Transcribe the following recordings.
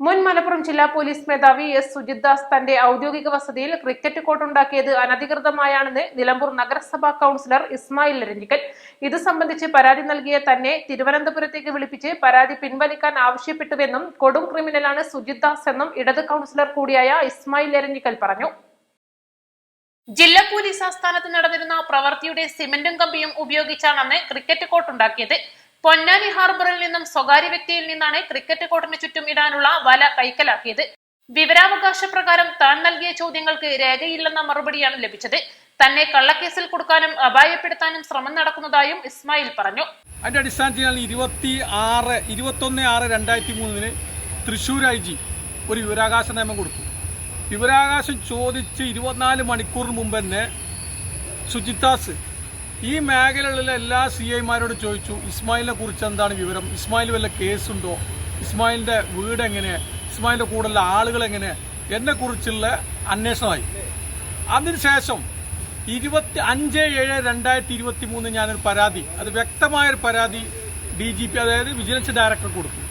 മുൻ മലപ്പുറം ജില്ലാ പോലീസ് മേധാവി എസ് സുജിത് ദാസ് തന്റെ ഔദ്യോഗിക വസതിയിൽ ക്രിക്കറ്റ് കോർട്ട് ഉണ്ടാക്കിയത് അനധികൃതമായാണെന്ന് നിലമ്പൂർ നഗരസഭാ കൌൺസിലർ ഇസ്മായിൽ രഞ്ജിക്കൽ. ഇത് സംബന്ധിച്ച് പരാതി നൽകിയ തന്നെ തിരുവനന്തപുരത്തേക്ക് വിളിപ്പിച്ച് പരാതി പിൻവലിക്കാൻ ആവശ്യപ്പെട്ടുവെന്നും കൊടും ക്രിമിനലാണ് സുജിത് ദാസ് എന്നും ഇടത് കൌൺസിലർ കൂടിയായ ഇസ്മായിൽ രഞ്ജിക്കൽ പറഞ്ഞു. ജില്ലാ പോലീസ് ആസ്ഥാനത്ത് നടന്നിരുന്ന പ്രവൃത്തിയുടെ സിമന്റും കമ്പിയും ഉപയോഗിച്ചാണ് ക്രിക്കറ്റ് കോർട്ട് ഉണ്ടാക്കിയത്. പൊന്നാനി ഹാർബറിൽ നിന്നും സ്വകാര്യ വ്യക്തിയിൽ നിന്നാണ് ക്രിക്കറ്റ് കോർട്ടിന് ചുറ്റും ഇടാനുള്ള വല കൈക്കലാക്കിയത്. വിവരാവകാശ പ്രകാരം താൻ നൽകിയ ചോദ്യങ്ങൾക്ക് രേഖയില്ലെന്ന മറുപടിയാണ് ലഭിച്ചത്. തന്നെ കള്ളക്കേസിൽ കൊടുക്കാനും അപായപ്പെടുത്താനും ശ്രമം നടക്കുന്നതായും ഇസ്മായിൽ പറഞ്ഞു. അതിന്റെ അടിസ്ഥാനത്തിൽ ഇരുപത്തി ആറ് ഇരുപത്തൊന്ന് ആറ് രണ്ടായിരത്തി മൂന്നിന് തൃശ്ശൂർ ഐ ജി ഒരു വിവരാകാശ നിയമം കൊടുത്തു. വിവരാകാശം ചോദിച്ച് ഇരുപത്തിനാല് മണിക്കൂറിന് മുമ്പ് തന്നെ സുജിത്താസ് ഈ മേഖലകളിലെ എല്ലാ സി ഐമാരോട് ചോദിച്ചു ഇസ്മായിലിനെ കുറിച്ച് എന്താണ് വിവരം? ഇസ്മായിൽ വല്ല കേസുണ്ടോ? ഇസ്മായിലിന്റെ വീട് എങ്ങനെ? ഇസ്മായിലിന്റെ കൂടെയുള്ള ആളുകൾ എങ്ങനെ? എന്നെക്കുറിച്ചുള്ള അന്വേഷണമായി. അതിനുശേഷം ഇരുപത്തി അഞ്ച് ഏഴ് രണ്ടായിരത്തി ഇരുപത്തി മൂന്ന് ഞാനൊരു പരാതി അത് വ്യക്തമായൊരു പരാതി ഡി ജി പി അതായത് വിജിലൻസ് ഡയറക്ടർ കൊടുത്തു.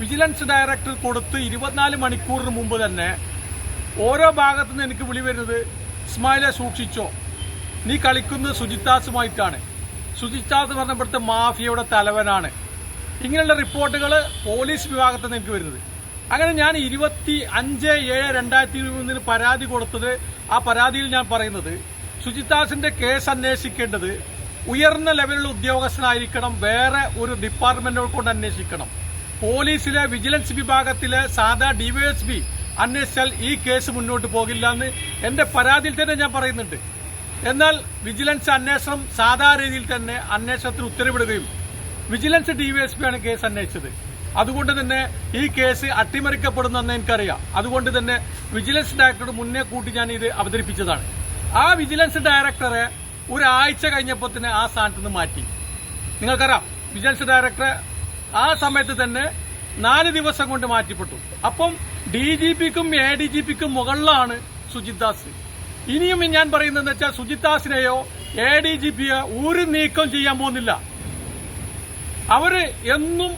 വിജിലൻസ് ഡയറക്ടർ കൊടുത്ത് ഇരുപത്തിനാല് മണിക്കൂറിന് മുമ്പ് തന്നെ ഓരോ ഭാഗത്തു നിന്ന് എനിക്ക് വിളി വരുന്നത് ഇസ്മായിലെ സൂക്ഷിച്ചോ? നീ കളിക്കുന്നത് സുജിത്താസുമായിട്ടാണ്. സുജിത്താസ് എന്ന് പറഞ്ഞപ്പോഴത്തെ മാഫിയയുടെ തലവനാണ്. ഇങ്ങനെയുള്ള റിപ്പോർട്ടുകൾ പോലീസ് വിഭാഗത്തിൽ നിന്ന് എനിക്ക് വരുന്നത്. അങ്ങനെ ഞാൻ ഇരുപത്തി അഞ്ച് ഏഴ് രണ്ടായിരത്തി മൂന്നിന് പരാതി കൊടുത്തത് ആ പരാതിയിൽ ഞാൻ പറയുന്നത് സുജിത്താസിന്റെ കേസ് അന്വേഷിക്കേണ്ടത് ഉയർന്ന ലെവലിലുള്ള ഉദ്യോഗസ്ഥനായിരിക്കണം വേറെ ഒരു ഡിപ്പാർട്ട്മെന്റുകൾ കൊണ്ട് അന്വേഷിക്കണം. പോലീസിലെ വിജിലൻസ് വിഭാഗത്തിലെ സാധാ ഡിവൈഎസ്പി അന്വേഷിച്ചാൽ ഈ കേസ് മുന്നോട്ട് പോകില്ല എന്ന് എന്റെ പരാതിയിൽ തന്നെ ഞാൻ പറയുന്നുണ്ട്. എന്നാൽ വിജിലൻസ് അന്വേഷണം സാധാരണ രീതിയിൽ തന്നെ അന്വേഷണത്തിന് ഉത്തരവിടുകയും വിജിലൻസ് ഡിവൈഎസ്പിയാണ് കേസ് അന്വേഷിച്ചത്. അതുകൊണ്ട് തന്നെ ഈ കേസ് അട്ടിമറിക്കപ്പെടുന്നെന്ന് എനിക്കറിയാം. അതുകൊണ്ട് തന്നെ വിജിലൻസ് ഡയറക്ടർ മുന്നേ കൂട്ടി ഞാൻ ഇത് അവതരിപ്പിച്ചതാണ്. ആ വിജിലൻസ് ഡയറക്ടറെ ഒരാഴ്ച കഴിഞ്ഞപ്പോൾ തന്നെ ആ സ്ഥാനത്ത് നിന്ന് മാറ്റി. നിങ്ങൾക്കറിയാം വിജിലൻസ് ഡയറക്ടറെ ആ സമയത്ത് തന്നെ നാല് ദിവസം കൊണ്ട് മാറ്റിപ്പെട്ടു. അപ്പം ഡി ജി പിക്കും എ ഡി ജി പിക്കും മുകളിലാണ് സുജിത് ദാസ്. ഇനിയും ഞാൻ പറയുന്നത് വെച്ചാൽ സുജിത്താസിനെയോ എ ഡി ജി പിയോ ഒരു നീക്കം ചെയ്യാൻ പോകുന്നില്ല. അവർ എന്നും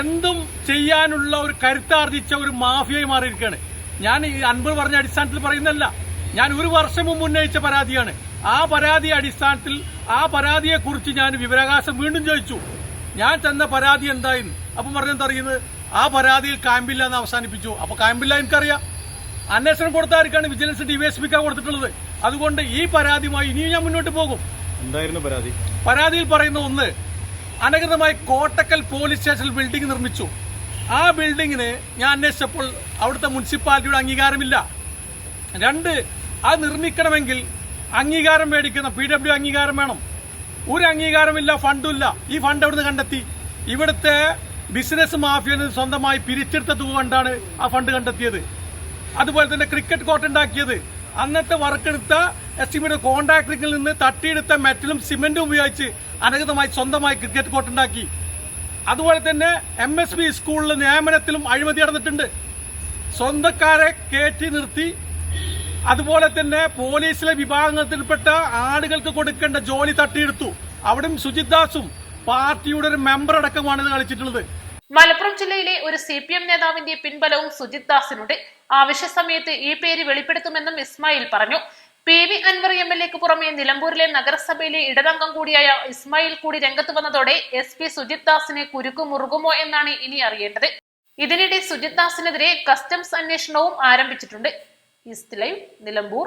എന്തും ചെയ്യാനുള്ള ഒരു കരുത്താർജിച്ച ഒരു മാഫിയായി മാറിയിരിക്കുകയാണ്. ഞാൻ ഈ അൻപത് പറഞ്ഞ അടിസ്ഥാനത്തിൽ പറയുന്നല്ല ഞാൻ ഒരു വർഷം മുമ്പ് ഉന്നയിച്ച പരാതിയാണ്. ആ പരാതി അടിസ്ഥാനത്തിൽ ആ പരാതിയെ കുറിച്ച് ഞാൻ വിവരാകാശം വീണ്ടും ചോദിച്ചു. ഞാൻ തന്ന പരാതി എന്തായിരുന്നു? അപ്പം പറഞ്ഞെന്താ അറിയുന്നത് ആ പരാതിയിൽ കാമ്പില്ല എന്ന് അവസാനിപ്പിച്ചു. അപ്പൊ കാമ്പില്ല എനിക്കറിയാം. അന്വേഷണം കൊടുത്താർക്കാണ് വിജിലൻസ് ഡിവൈഎസ്പിക്ക കൊടുത്തിട്ടുള്ളത്. അതുകൊണ്ട് ഈ പരാതിയുമായി ഇനിയും ഞാൻ മുന്നോട്ട് പോകും. എന്തായിരുന്നു പരാതി? പരാതിയിൽ പറയുന്ന ഒന്ന് അനധികൃതമായി കോട്ടക്കൽ പോലീസ് സ്റ്റേഷൻ ബിൽഡിംഗ് നിർമ്മിച്ചു. ആ ബിൽഡിങ്ങിന് ഞാൻ അന്വേഷിച്ചപ്പോൾ അവിടുത്തെ മുനിസിപ്പാലിറ്റിയുടെ അംഗീകാരമില്ല. രണ്ട് അത് നിർമ്മിക്കണമെങ്കിൽ അംഗീകാരം മേടിക്കുന്ന പി ഡബ്ല്യു അംഗീകാരം വേണം. ഒരു അംഗീകാരമില്ല ഫണ്ടുമില്ല. ഈ ഫണ്ട് എവിടുന്ന് കണ്ടെത്തി? ഇവിടുത്തെ ബിസിനസ് മാഫിയ സ്വന്തമായി പിരിച്ചെടുത്ത തുക കൊണ്ടാണ് ആ ഫണ്ട് കണ്ടെത്തിയത്. അതുപോലെ തന്നെ ക്രിക്കറ്റ് കോർട്ട് ഉണ്ടാക്കിയത്. അന്നത്തെ വർക്കെടുത്ത എസ്റ്റിമേറ്റ് കോൺട്രാക്ടറിൽ നിന്ന് തട്ടിയെടുത്ത മെറ്റലും സിമെന്റും ഉപയോഗിച്ച് അനഗതമായി സ്വന്തമായി ക്രിക്കറ്റ് കോർട്ട് ഉണ്ടാക്കി. അതുപോലെ തന്നെ എം എസ് ബി സ്കൂളിലെ നിയമനത്തിലും അഴിമതി നടന്നിട്ടുണ്ട്. സ്വന്തക്കാരെ കയറ്റി നിർത്തി. അതുപോലെ തന്നെ പോലീസിലെ വിഭാഗത്തിൽപ്പെട്ട ആളുകൾക്ക് കൊടുക്കേണ്ട ജോലി തട്ടിയെടുത്തു. അവിടെയും സുജിത് ദാസും പാർട്ടിയുടെ ഒരു മെമ്പർ അടക്കമാണ് ഇത് കളിച്ചിട്ടുള്ളത്. മലപ്പുറം ജില്ലയിലെ ഒരു സി പി എം നേതാവിന്റെ പിൻബലവും സുജിത് ദാസിനുണ്ട്. ആവശ്യ സമയത്ത് ഈ പേര് വെളിപ്പെടുത്തുമെന്നും ഇസ്മായിൽ പറഞ്ഞു. P V Anvar M L എക്ക് പുറമെ നിലമ്പൂരിലെ നഗരസഭയിലെ ഇടതംഗം കൂടിയായ ഇസ്മായിൽ കൂടി രംഗത്ത് വന്നതോടെ എസ് പി സുജിത് ദാസിനെ കുരുക്കു മുറുകുമോ എന്നാണ് ഇനി അറിയേണ്ടത്. ഇതിനിടെ സുജിത് ദാസിനെതിരെ കസ്റ്റംസ് അന്വേഷണവും ആരംഭിച്ചിട്ടുണ്ട്. ഈസ്റ്റ് നിലമ്പൂർ.